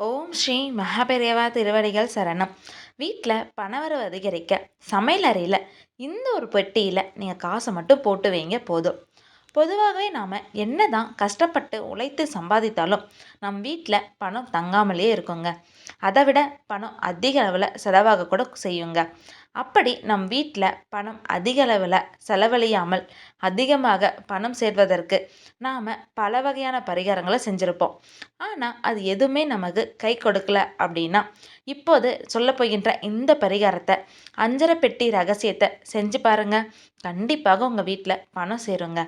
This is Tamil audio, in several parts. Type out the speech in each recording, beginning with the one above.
ஓம் ஸ்ரீ மகாபெரியவா திருவடிகள் சரணம். வீட்டில் பணவரவு அதிகரிக்க சமையல் அறையில் இந்த ஒரு பெட்டியில் நீங்கள் காசை மட்டும் போட்டு வைங்க போதும். பொதுவாகவே நாம் என்ன தான் கஷ்டப்பட்டு உழைத்து சம்பாதித்தாலும் நம் வீட்டில் பணம் தங்காமலே இருக்குங்க. அதை விட பணம் அதிக அளவில் செலவாக கூட செய்யுங்க. அப்படி நம் வீட்டில் பணம் அதிக அளவில் செலவழியாமல் அதிகமாக பணம் சேர்வதற்கு நாம் பல வகையான பரிகாரங்களை செஞ்சுருப்போம். ஆனால் அது எதுவுமே நமக்கு கை கொடுக்கல அப்படின்னா இப்போது சொல்ல போகின்ற இந்த பரிகாரத்தை அஞ்சரை பெட்டி ரகசியத்தை செஞ்சு பாருங்க. கண்டிப்பாக உங்கள் வீட்டில் பணம் சேருங்க.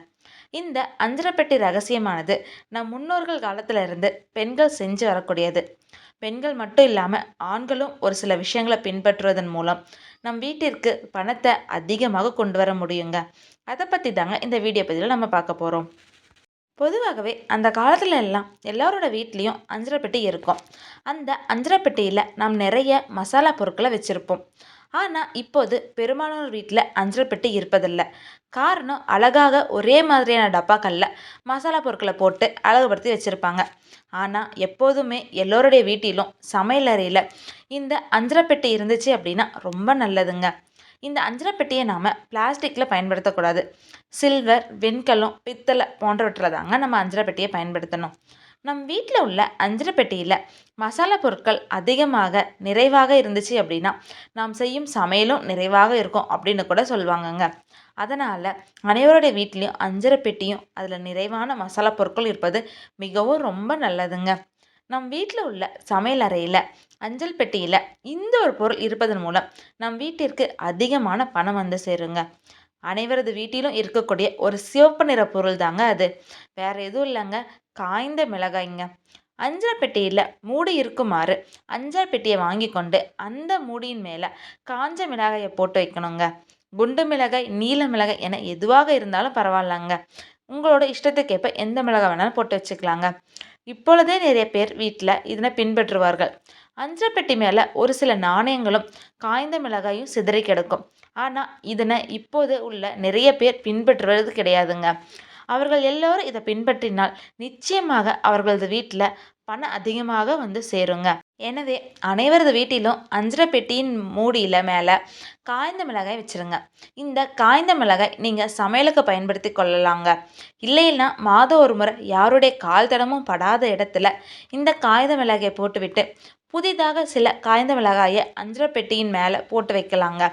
இந்த அஞ்சரைப்பெட்டி ரகசியமானது நம் முன்னோர்கள் காலத்தில் இருந்து பெண்கள் செஞ்சு வரக்கூடியது. பெண்கள் மட்டும் இல்லாமல் ஆண்களும் ஒரு சில விஷயங்களை பின்பற்றுவதன் மூலம் நம் வீட்டிற்கு பணத்தை அதிகமாக கொண்டு வர முடியுங்க. அதை பற்றி தாங்க இந்த வீடியோ பதிவில் நம்ம பார்க்க போகிறோம் பொதுவாகவே அந்த காலத்துல எல்லாம் எல்லாரோட வீட்லேயும் அஞ்சரை பெட்டி இருக்கும். அந்த அஞ்சரைப்பெட்டியில் நாம் நிறைய மசாலா பொருட்களை வச்சுருப்போம். ஆனால் இப்போது பெரும்பாலான வீட்டில் அஞ்சல் பெட்டி இருப்பதில்லை. காரணம் அழகாக ஒரே மாதிரியான டப்பாக்களில் மசாலா பொருட்களை போட்டு அழகுபடுத்தி வச்சுருப்பாங்க. ஆனால் எப்போதுமே எல்லோருடைய வீட்டிலும் சமையல் அறையில் இந்த அஞ்சரை பெட்டி இருந்துச்சு அப்படின்னா ரொம்ப நல்லதுங்க. இந்த அஞ்சரை பெட்டியை நாம் பிளாஸ்டிக்கில் பயன்படுத்தக்கூடாது. சில்வர் வெண்கலம் பித்தளை போன்றவற்றில் தாங்க நம்ம அஞ்சரை பெட்டியை பயன்படுத்தணும். நம் வீட்டில் உள்ள அஞ்சரை பெட்டியில் மசாலா பொருட்கள் அதிகமாக நிறைவாக இருந்துச்சு அப்படின்னா நாம் செய்யும் சமையலும் நிறைவாக இருக்கும் அப்படின்னு கூட சொல்லுவாங்கங்க. அதனால் அனைவருடைய வீட்லேயும் அஞ்சரை பெட்டியும் அதில் நிறைவான மசாலா பொருட்கள் இருப்பது மிகவும் ரொம்ப நல்லதுங்க. நம் வீட்டில் உள்ள சமையல் அறையில் அஞ்சல் பெட்டியில் இந்த ஒரு பொருள் இருப்பதன் மூலம் நம் வீட்டிற்கு அதிகமான பணம் வந்து சேருங்க. அனைவரது வீட்டிலும் இருக்கக்கூடிய ஒரு சிவப்பு நிற பொருள் தாங்க அது. வேற எதுவும் இல்லைங்க. காய்ந்த மிளகாய்ங்க. அஞ்சல் பெட்டியில் மூடி இருக்குமாறு அஞ்சல் பெட்டியை வாங்கி கொண்டு அந்த மூடியின் மேலே காஞ்ச மிளகாயை போட்டு வைக்கணுங்க. குண்டு மிளகாய் நீல மிளகாய் என எதுவாக இருந்தாலும் பரவாயில்லங்க. உங்களோட இஷ்டத்துக்கேற்ப எந்த மிளகாய் வேணாலும் போட்டு வச்சுக்கலாங்க. இப்பொழுதே நிறைய பேர் வீட்டில் இதனை பின்பற்றுவார்கள். அஞ்சல் பெட்டி மேலே ஒரு சில நாணயங்களும் காய்ந்த மிளகாயும் சிதறி கிடக்கும். ஆனால் இதனை இப்போது உள்ள நிறைய பேர் பின்பற்றுவது கிடையாதுங்க. அவர்கள் எல்லோரும் இதை பின்பற்றினால் நிச்சயமாக அவர்களது வீட்டில் பணம் அதிகமாக வந்து சேருங்க. எனவே அனைவரது வீட்டிலும் அஞ்சரை பெட்டியின் மூடியில் மேலே காய்ந்த மிளகாய் வச்சுருங்க. இந்த காய்ந்த மிளகாய் நீங்கள் சமையலுக்கு பயன்படுத்தி கொள்ளலாங்க. இல்லைன்னா மாதம் ஒரு முறை யாருடைய கால் தடமும் படாத இடத்துல இந்த காய்ந்த மிளகாயை போட்டுவிட்டு புதிதாக சில காய்ந்த மிளகாயை அஞ்சரை பெட்டியின் மேலே போட்டு வைக்கலாங்க.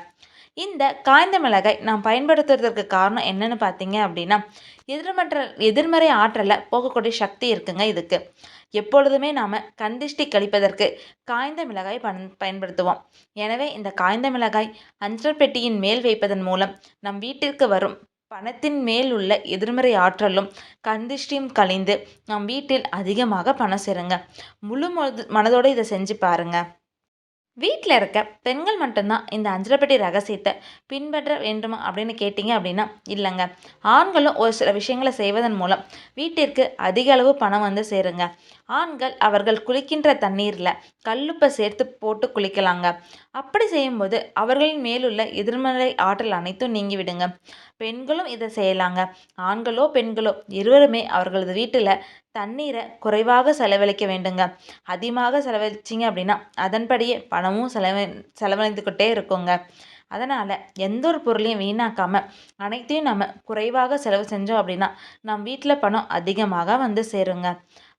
இந்த காய்ந்த மிளகாய் நாம் பயன்படுத்துறதுக்கு காரணம் என்னன்னு பார்த்தீங்க அப்படின்னா எதிர்மற்ற எதிர்மறை ஆற்றலில் போகக்கூடிய சக்தி இருக்குங்க இதுக்கு. எப்பொழுதுமே நாம் கந்திஷ்டி கழிப்பதற்கு காய்ந்த மிளகாய் பன் பயன்படுத்துவோம். எனவே இந்த காய்ந்த மிளகாய் அஞ்சல் பெட்டியின் மேல் வைப்பதன் மூலம் நம் வீட்டிற்கு வரும் பணத்தின் மேல் உள்ள எதிர்மறை ஆற்றலும் கந்திஷ்டியும் கழிந்து நம் வீட்டில் அதிகமாக பணம் சேருங்க. முழு மனதோடு இதை செஞ்சு பாருங்கள் வீட்டில் இருக்க பெண்கள் மட்டும்தான் இந்த அஞ்சலப்பட்டி ரகசியத்தை பின்பற்ற வேண்டுமா அப்படின்னு கேட்டிங்க அப்படின்னா இல்லைங்க. ஆண்களும் ஒரு சில விஷயங்களை செய்வதன் மூலம் வீட்டிற்கு அதிக அளவு பணம் வந்து சேருங்க. ஆண்கள் அவர்கள் குளிக்கின்ற தண்ணீரில் கல்லுப்பை சேர்த்து போட்டு குளிக்கலாங்க. அப்படி செய்யும்போது அவர்களின் மேலுள்ள எதிர்மறை ஆற்றல் அனைத்தும் நீங்கிவிடுங்க. பெண்களும் இதை செய்யலாங்க. ஆண்களோ பெண்களோ இருவருமே அவர்களது வீட்டில் தண்ணீரை குறைவாக செலவழிக்க வேண்டுங்க. அதிகமாக செலவழிச்சிங்க அப்படின்னா அதன்படியே பணமும் செலவ செலவழிந்துக்கிட்டே இருக்குங்க. அதனால் எந்த ஒரு பொருளையும் வீணாக்காமல் அனைத்தையும் நம்ம குறைவாக செலவு செஞ்சோம் அப்படின்னா நம் வீட்டில் பணம் அதிகமாக வந்து சேருங்க.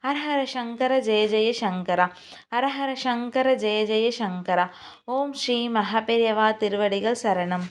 ஹரஹர சங்கர ஜெய ஜெய சங்கரா ஹரஹர சங்கர ஜெய ஜெய சங்கரா ஓம் ஸ்ரீ மகபெரியவா திருவடிகள் சரணம்